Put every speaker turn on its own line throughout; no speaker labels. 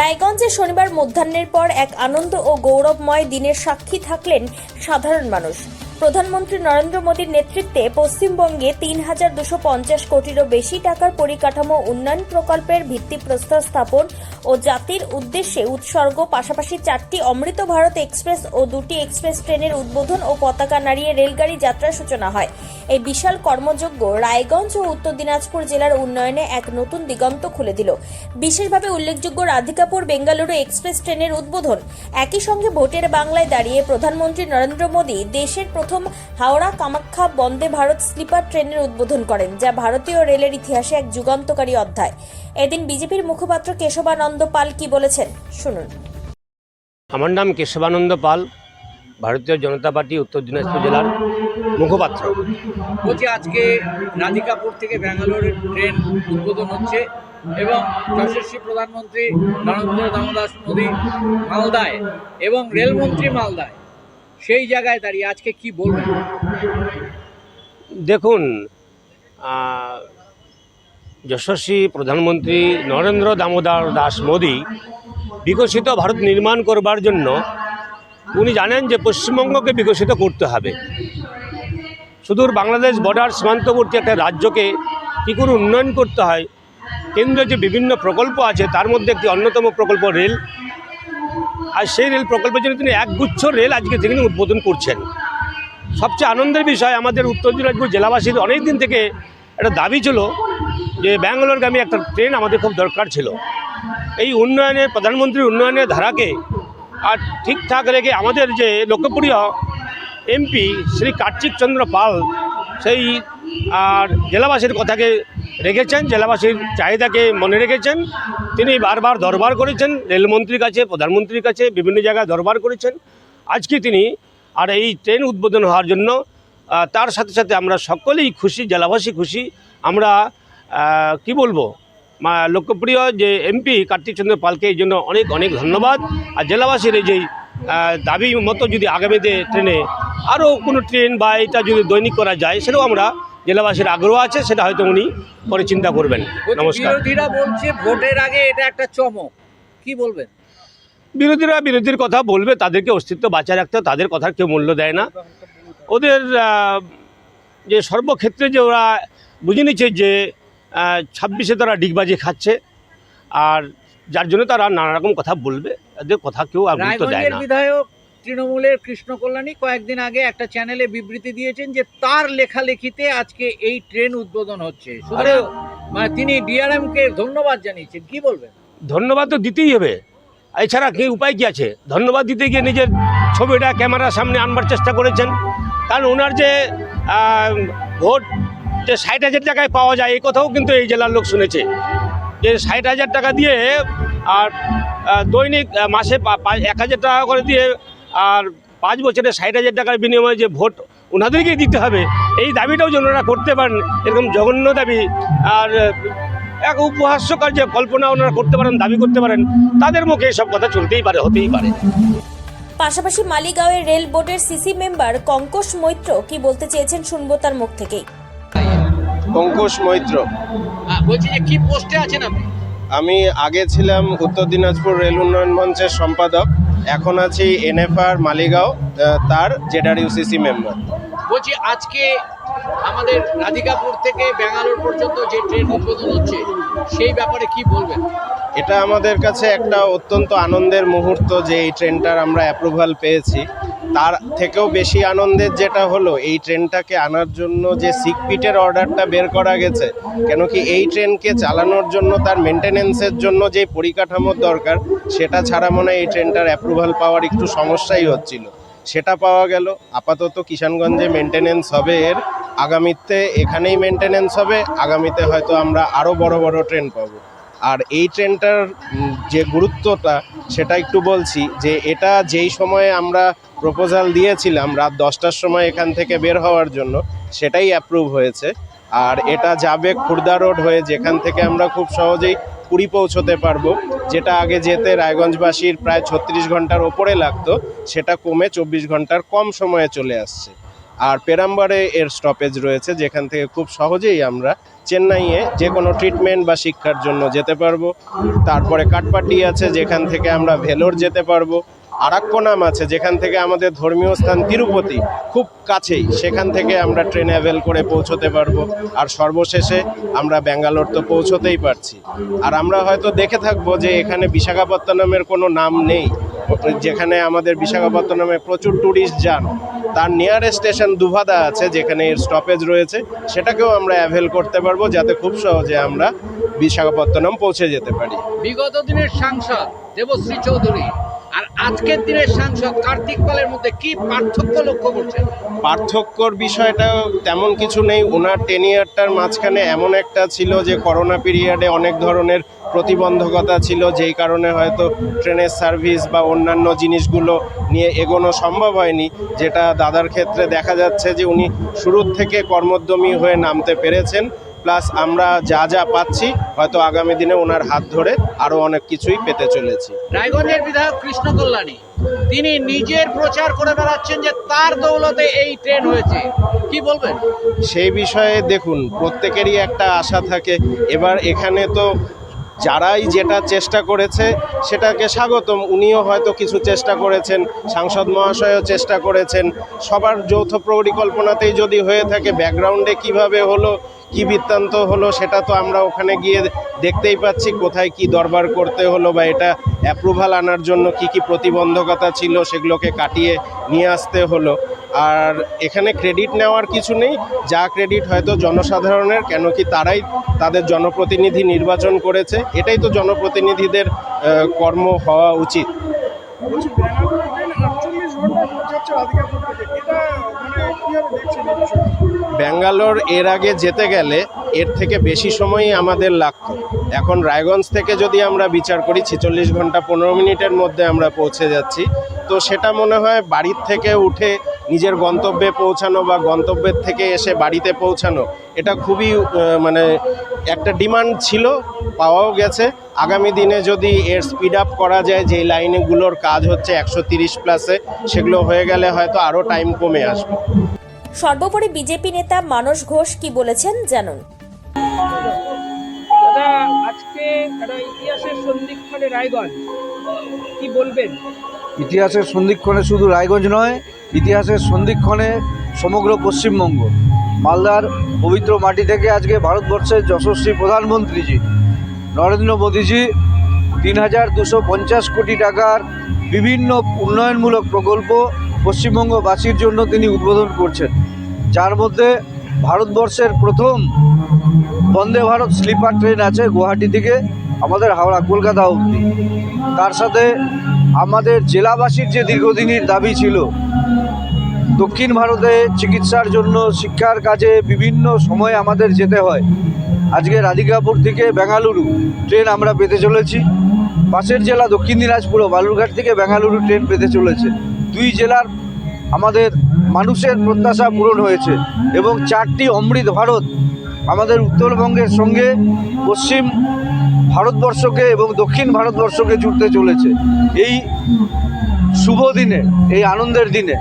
রায়গঞ্জে শনিবার মধ্যাহ্নের পর এক আনন্দ ও গৌরবময় দিনের সাক্ষী থাকলেন সাধারণ মানুষ। প্রধানমন্ত্রী নরেন্দ্র মোদীর নেতৃত্বে পশ্চিমবঙ্গে তিন হাজার দুশো পঞ্চাশ কোটিরও বেশি টাকার পরিকাঠামো উন্নয়ন প্রকল্পের ভিত্তিপ্রস্তর স্থাপন ও জাতির উদ্দেশ্যে উৎসর্গ, পাশাপাশি চারটি অমৃত ভারত এক্সপ্রেস ও দুটি এক্সপ্রেস ট্রেনের উদ্বোধন ও পতাকা নাড়িয়ে রেলগাড়ি যাত্রার সূচনা হয়। এই বিশাল কর্মযজ্ঞ রায়গঞ্জ ও উত্তর দিনাজপুর জেলার উন্নয়নে এক নতুন দিগন্ত খুলে দিল। বিশেষভাবে উল্লেখযোগ্য রাধিকাপুর বেঙ্গালুরু এক্সপ্রেস ট্রেনের উদ্বোধন। একই সঙ্গে ভোটের বাংলায় দাঁড়িয়ে প্রধানমন্ত্রী নরেন্দ্র মোদী দেশের প্রথম হাওড়া কামাখ্যা বন্দে ভারত স্লিপার ট্রেনের উদ্বোধন করেন যা ভারতীয় রেলের ইতিহাসে এক যুগান্তকারী অধ্যায়। এদিন বিজেপির মুখপাত্র কেশবানন্দ পাল কি বলেছেন? শুনুন।
আমার নাম কেশবানন্দ পাল ভারতীয় জনতা পার্টি উত্তর দিনাজপুর জেলার মুখপাত্র।
বলছি আজকে রাধিকাপুর থেকে ব্যাঙ্গালোরের ট্রেন উদ্বোধন হচ্ছে এবং যশস্বী প্রধানমন্ত্রী নরেন্দ্র দামোদাস মোদী মালদায় এবং রেলমন্ত্রী মালদায় সেই জায়গায় দাঁড়িয়ে আজকে কি বলবেন?
দেখুন যশস্বী প্রধানমন্ত্রী নরেন্দ্র দামোদর দাস মোদী বিকশিত ভারত নির্মাণ করবার জন্য উনি জানেন যে পশ্চিমবঙ্গকে বিকশিত করতে হবে। সুদূর বাংলাদেশ বর্ডার সীমান্তবর্তী একটা রাজ্যকে কী করে উন্নয়ন করতে হয় কেন্দ্রীয় যে বিভিন্ন প্রকল্প আছে, তার মধ্যে একটি অন্যতম প্রকল্প রেল। আর সেই রেল প্রকল্পের জন্য তিনি একগুচ্ছ রেল আজকে তিনি উদ্বোধন করছেন। সবচেয়ে আনন্দের বিষয় আমাদের উত্তর দিনাজপুর জেলাবাসীর অনেক দিন থেকে একটা দাবি ছিল যে ব্যাঙ্গালোরগামী একটা ট্রেন আমাদের খুব দরকার ছিল। এই উন্নয়নের প্রধানমন্ত্রীর উন্নয়নের ধারাকে আর ঠিকঠাক রেখে আমাদের যে লোকপ্রিয় এমপি শ্রী কার্তিক চন্দ্র পাল সেই আর জেলাবাসীর কথাকে রেখেছেন, জেলাবাসীর চাহিদাকে মনে রেখেছেন। তিনি বারবার দরবার করেছেন, রেলমন্ত্রীর কাছে, প্রধানমন্ত্রীর কাছে, বিভিন্ন জায়গায় দরবার করেছেন। আজকে তিনি আর এই ট্রেন উদ্বোধন হওয়ার জন্য তার সাথে সাথে আমরা সকলেই খুশি, জেলাবাসী খুশি। আমরা কি বলব? লোকপ্রিয় যে এমপি কার্তিক চন্দ্র পালকে এই জন্য অনেক অনেক ধন্যবাদ। আর জেলাবাসীর এই যে দাবি মতো যদি আগামীতে ট্রেনে আরও কোনো ট্রেন বা এটা যদি দৈনিক করা যায়, সেটাও আমরা জেলাবাসীর আগ্রহ আছে সেটা হয়তো উনি পরে চিন্তা করবেন। নমস্কার।
বিরোধীরা বলছে ভোটের আগে এটা একটা চমক। কি বলবেন?
বিরোধীরা বিরোধীর কথা বলবে তাদেরকে অস্তিত্ব বাঁচায় রাখতে তাদের কথার কেউ মূল্য দেয় না। ওদের যে সর্বক্ষেত্রে যে ওরা বুঝে নিচ্ছে যে ছাব্বিশে তারা ডিগবাজি খাচ্ছে আর যার জন্য তারা নানা রকম কথা বলবে এদের কথা কেউ আর গুরুত্ব দেয় না।
বিধায়ক তৃণমূলের কৃষ্ণ কল্যাণী কয়েকদিন আগে একটা চ্যানেলে বিবৃতি দিয়েছেন যে তার লেখালেখিতে আজকে এই ট্রেন উদ্বোধন হচ্ছে। মানে তিনি ডিআরএম কে ধন্যবাদ জানিয়েছেন কি বলবেন?
ধন্যবাদ তো দিতেই হবে। এছাড়া কি উপায় কি আছে? ধন্যবাদ দিতে গিয়ে নিজের ছবিটা ক্যামেরার সামনে আনবার চেষ্টা করেছেন। কারণ ওনার যে ভোট যে ষাট হাজার টাকায় পাওয়া যায় এই কথাও কিন্তু এই জেলার লোক শুনেছে। যে ষাট হাজার টাকা দিয়ে আর দৈনিক মাসে এক হাজার টাকা করে দিয়ে আর পাঁচ বছরে ষাট হাজার টাকার বিনিময়ে যে ভোট ওনাদেরকেই দিতে হবে এই দাবিটাও যেন ওনারা করতে পারেন। এরকম জঘন্য দাবি। আর এক উপহাস্যকর যে কল্পনা ওনারা করতে পারেন দাবি করতে পারেন তাদের মুখে এসব কথা চলতেই পারে হতেই পারে।
পাশাপাশি মালিগাঁওয়ের রেল বোর্ডের সিসি মেম্বার কঙ্কশ মৈত্র কি বলতে চেয়েছেন শুনব তার মুখ থেকেই।
অঙ্কুশ মৈত্র।
বলছি যে কি পোস্টে আছেন আপনি?
আমি আগে ছিলাম উত্তর দিনাজপুর রেল উন্নয়ন মঞ্চের সম্পাদক। এখন আছি এনএফআর মালিগাঁও তার জেডার ইউসিসি মেম্বার
বলছি আজকে আমাদের রাধিকাপুর থেকে ব্যাঙ্গালোর পর্যন্ত যে ট্রেন উদ্বোধন হচ্ছে সেই ব্যাপারে কি বলবেন?
এটা আমাদের কাছে একটা অত্যন্ত আনন্দের মুহূর্ত যে এই ট্রেনটার আমরা অ্যাপ্রুভাল পেয়েছি। তার থেকেও বেশি আনন্দের যেটা হলো, এই ট্রেনটাকে আনার জন্য যে সিকপিটের অর্ডারটা বের করা গেছে, কেন কি এই ট্রেনকে চালানোর জন্য তার মেনটেনেন্সের জন্য যে পরিকাঠামোর দরকার, সেটা ছাড়া মনে হয় এই ট্রেনটার অ্যাপ্রুভাল পাওয়ার একটু সমস্যাই হচ্ছিল। সেটা পাওয়া গেল, আপাতত কিষানগঞ্জে মেনটেনেন্স হবে এর, আগামীতে এখানেই মেনটেনেন্স হবে, আগামীতে হয়তো আমরা আরও বড় বড় ট্রেন পাবো। আর এই ট্রেনটার যে গুরুত্বটা, সেটা একটু বলছি যে এটা যেই সময়ে আমরা প্রপোজাল দিয়েছিলাম রাত দশটার সময় এখান থেকে বের হওয়ার জন্য, সেটাই অ্যাপ্রুভ হয়েছে। আর এটা যাবে খুর্দা রোড হয়ে যেখান থেকে আমরা খুব সহজেই পুরী পৌঁছতে পারব, যেটা আগে যেতে রায়গঞ্জবাসীর প্রায় ছত্রিশ ঘণ্টার ওপরে লাগতো, সেটা কমে চব্বিশ ঘণ্টার কম সময়ে চলে আসছে। আর পেরাম্বারে এর স্টপেজ রয়েছে, যেখান থেকে খুব সহজেই আমরা চেন্নাইয়ে যে কোনো ট্রিটমেন্ট বা শিক্ষার জন্য যেতে পারব। তারপরে কাটপাটি আছে, যেখান থেকে আমরা ভেলোর যেতে পারব। আরাক্কোনাম আছে, যেখান থেকে আমাদের ধর্মীয় স্থান তিরুপতি খুব কাছেই, সেখান থেকে আমরা ট্রেন অ্যাভেল করে পৌঁছতে পারব। আর সর্বশেষে আমরা ব্যাঙ্গালোর তো পৌঁছতেই পারছি। আর আমরা হয়তো দেখে থাকব যে এখানে বিশাখাপত্তনমের কোনো নাম নেই। যেখানে আমাদের বিশাখাপত্তনমে প্রচুর ট্যুরিস্ট যান। তার নিয়ারেস্ট স্টেশন দুভাদা আছে, যেখানে এর স্টপেজ রয়েছে। সেটাকেও আমরা অ্যাভেল করতে পারব, যাতে খুব সহজে আমরা বিশাখাপত্তনম পৌঁছে যেতে পারি।
বিগত দিনের সাংসদ দেবশ্রী চৌধুরী আর আজকের দিনের সাংসদ কার্তিক পালের মধ্যে কি পার্থক্য লক্ষ্য করছেন?
পার্থক্যর বিষয়টা তেমন কিছু নেই। ওনার টেন ইয়ারটার মাঝখানে এমন একটা ছিল যে করোনা পিরিয়ডে অনেক ধরনের প্রতিবন্ধকতা ছিল, যেই কারণে হয়তো ট্রেনের সার্ভিস বা অন্যান্য জিনিসগুলো নিয়ে এগোনো সম্ভব হয়নি, যেটা দাদার ক্ষেত্রে দেখা যাচ্ছে যে, উনি শুরুর থেকে কর্মোদ্যমী হয়ে নামতে পেরেছেন। প্লাস আমরা যা যা পাচ্ছি হয়তো আগামী দিনে ওনার হাত ধরে আরও অনেক কিছুই পেতে চলেছি।
রায়গঞ্জের বিধায়ক কৃষ্ণ কল্যাণী তিনি নিজের প্রচার করে বেড়াচ্ছেন যে তার দৌলতে এই ট্রেন হয়েছে। কি বলবেন?
সেই বিষয়ে দেখুন প্রত্যেকেরই একটা আশা থাকে। এবার এখানে তো যারাই যেটা চেষ্টা করেছে সেটাকে স্বাগতম, উনিও হয়তো কিছু চেষ্টা করেছেন, সাংসদ মহাশয়ও চেষ্টা করেছেন। সবার যৌথ পরিকল্পনাতেই যদি হয়ে থাকে, ব্যাকগ্রাউন্ডে কীভাবে হলো, কি বৃত্তান্ত হলো, সেটা তো আমরা ওখানে গিয়ে দেখতেই পাচ্ছি, কোথায় কি দরবার করতে হলো বা এটা অ্যাপ্রুভাল আনার জন্য কি কি প্রতিবন্ধকতা ছিল সেগুলোকে কাটিয়ে নিয়ে আসতে হলো। আর এখানে ক্রেডিট নেওয়ার কিছু নেই। যা ক্রেডিট হয়তো জনসাধারণের কেন কি তারাই তাদের জনপ্রতিনিধি নির্বাচন করেছে। এটাই তো জনপ্রতিনিধিদের কর্ম হওয়া উচিত।
ব্যাঙ্গালোর মানে
ব্যাঙ্গালোর এর আগে যেতে গেলে এর থেকে বেশি সময়ই আমাদের লাগত। এখন রায়গঞ্জ থেকে যদি আমরা বিচার করি ছেচল্লিশ ঘণ্টা পনেরো মিনিটের মধ্যে আমরা পৌঁছে যাচ্ছি। তো সেটা মনে হয় বাড়ির থেকে উঠে নিজের গন্তব্যে পৌঁছানো বা গন্তব্যের থেকে এসে বাড়িতে পৌঁছানো এটা খুবই মানে একটা ডিমান্ড ছিল পাওয়াও গেছে। আগামী দিনে যদি এর স্পিড আপ করা যায় যে লাইনগুলোর কাজ হচ্ছে একশো তিরিশ প্লাসে সেগুলো হয়ে গেলে হয়তো আরও টাইম কমে আসবে।
সর্বোপরি বিজেপি নেতা মানস ঘোষ কি বলেছেন জানুন।
দাদা আজকে একটা ইতিহাসের সন্ধিক্ষণে রায়গঞ্জ কি বলবেন?
ইতিহাসের সন্ধিক্ষণে শুধু রায়গঞ্জ নয় ইতিহাসের সন্ধিক্ষণে সমগ্র পশ্চিমবঙ্গ। মালদার পবিত্র মাটি থেকে আজকে ভারতবর্ষের যশস্বী প্রধানমন্ত্রীজি নরেন্দ্র মোদীজি তিন হাজার দুশো পঞ্চাশ কোটি টাকার বিভিন্ন উন্নয়নমূলক প্রকল্প পশ্চিমবঙ্গবাসীর জন্য তিনি উদ্বোধন করছেন। যার মধ্যে ভারতবর্ষের প্রথম বন্দে ভারত স্লিপার ট্রেন আছে গুয়াহাটি থেকে আমাদের হাওড়া কলকাতা অবধি। তার সাথে আমাদের জেলাবাসীর যে দীর্ঘদিনের দাবি ছিল, দক্ষিণ ভারতে চিকিৎসার জন্য শিক্ষার কাজে বিভিন্ন সময় আমাদের যেতে হয়। আজকে রাধিকাপুর থেকে বেঙ্গালুরু ট্রেন আমরা পেতে চলেছি। পাশের জেলা দক্ষিণ দিনাজপুর বালুরঘাট থেকে বেঙ্গালুরু ট্রেন পেতে চলেছে। দুই জেলার আমাদের মানুষের প্রত্যাশা পূরণ হয়েছে এবং চারটি অমৃত ভারত আমাদের উত্তরবঙ্গের সঙ্গে পশ্চিম ভারতবর্ষকে এবং দক্ষিণ ভারতবর্ষকে জুড়তে চলেছে। এই শুভ দিনে এই আনন্দের দিনে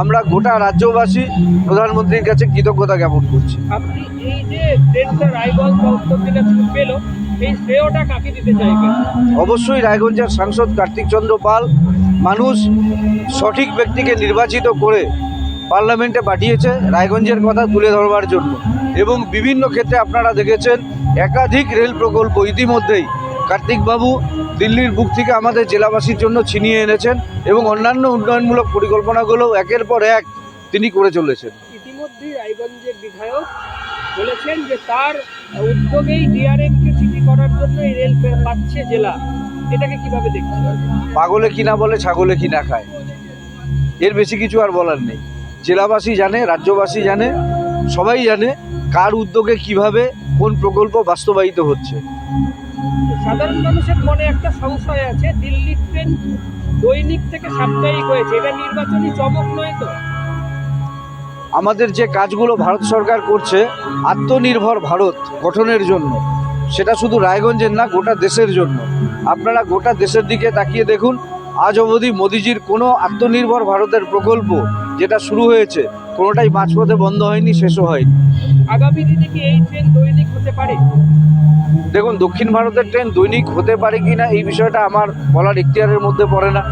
আমরা গোটা রাজ্যবাসী প্রধানমন্ত্রীর কাছে কৃতজ্ঞতা জ্ঞাপন করছি।
আপনি এই যে ট্রেনটা রায়গঞ্জ বা উত্তর দিনাজপুর পেল এই শ্রেয়টা কাকে দিতে চাইবেন
অবশ্যই রায়গঞ্জের সাংসদ কার্তিক চন্দ্র পাল মানুষ সঠিক ব্যক্তিকে নির্বাচিত করে পার্লামেন্টে পাঠিয়েছে রায়গঞ্জের কথা তুলে ধরবার জন্য। এবং বিভিন্ন ক্ষেত্রে আপনারা দেখেছেন একাধিক রেল প্রকল্প ইতিমধ্যেই কার্তিকবাবু দিল্লির বুক থেকে আমাদের জেলাবাসীর জন্য ছিনিয়ে এনেছেন এবং অন্যান্য উন্নয়নমূলক পরিকল্পনাগুলো একের পর এক তিনি করে চলেছেন।
ইতিমধ্যেই রায়গঞ্জের বিধায়ক বলেছেন যে তার উদ্যোগেই ডিআরএমকে চিঠি করার জন্য এই রেল পাচ্ছে জেলা। এটাকে কীভাবে দেখছেন?
পাগলে কিনা বলে ছাগলে কিনা খায়। এর বেশি কিছু আর বলার নেই। জেলাবাসী জানে রাজ্যবাসী জানে সবাই জানে কার উদ্যোগে কীভাবে কোন প্রকল্প বাস্তবায়িত হচ্ছে।
সাধারণ মানুষের মনে একটা সংশয় আছে দিল্লির ট্রেন দৈনিক থেকে সাপ্তাহিক হয়েছে এটা নির্বাচনী চমক নয় তো?
আমাদের যে কাজগুলো ভারত সরকার করছে আত্মনির্ভর ভারত গঠনের জন্য সেটা শুধু রায়গঞ্জের না গোটা দেশের জন্য। আপনারা গোটা দেশের দিকে তাকিয়ে দেখুন আজ অবধি মোদিজির কোনো আত্মনির্ভর ভারতের প্রকল্প যেটা শুরু হয়েছে কোনোটাই মাঝপথে বন্ধ হয়নি শেষও হয়নি।
আগামী দিনে কি এই ট্রেন দৈনিক হতে পারে?
দেখুন দক্ষিণ ভারতের ট্রেন দৈনিক হতে পারে কি না এই বিষয়টা আমার বলার ইখতিয়ারের মধ্যে পড়ে না।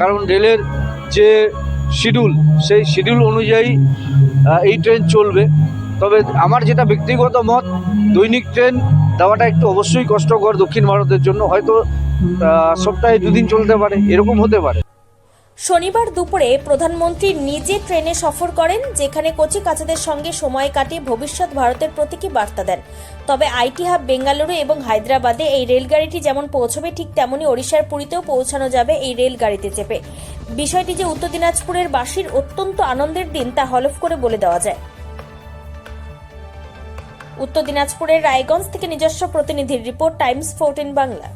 কারণ রেলের যে শিডিউল সেই শিডিউল অনুযায়ী এই ট্রেন চলবে। তবে আমার যেটা ব্যক্তিগত মত দৈনিক ট্রেন দেওয়াটা একটু অবশ্যই কষ্টকর দক্ষিণ ভারতের জন্য। হয়তো সপ্তাহে দুদিন চলতে পারে এরকম হতে পারে।
শনিবার দুপুরে প্রধানমন্ত্রী নিজে ট্রেনে সফর করেন, যেখানে কচি কাচাদের সঙ্গে সময় কাটিয়ে ভবিষ্যৎ ভারতের প্রতীকী বার্তা দেন। তবে আইটি হাব বেঙ্গালুরু এবং হায়দ্রাবাদে এই রেলগাড়িটি যেমন পৌঁছবে, ঠিক তেমনি ওড়িশার পুরীতেও পৌঁছানো যাবে এই রেলগাড়িতে চেপে। বিষয়টি যে উত্তর দিনাজপুরের বাসীর অত্যন্ত আনন্দের দিন, তা হলফ করে বলে দেওয়া যায়। উত্তর দিনাজপুরের রায়গঞ্জ থেকে নিজস্ব প্রতিনিধির রিপোর্ট, টাইমস ফোরটিন বাংলা।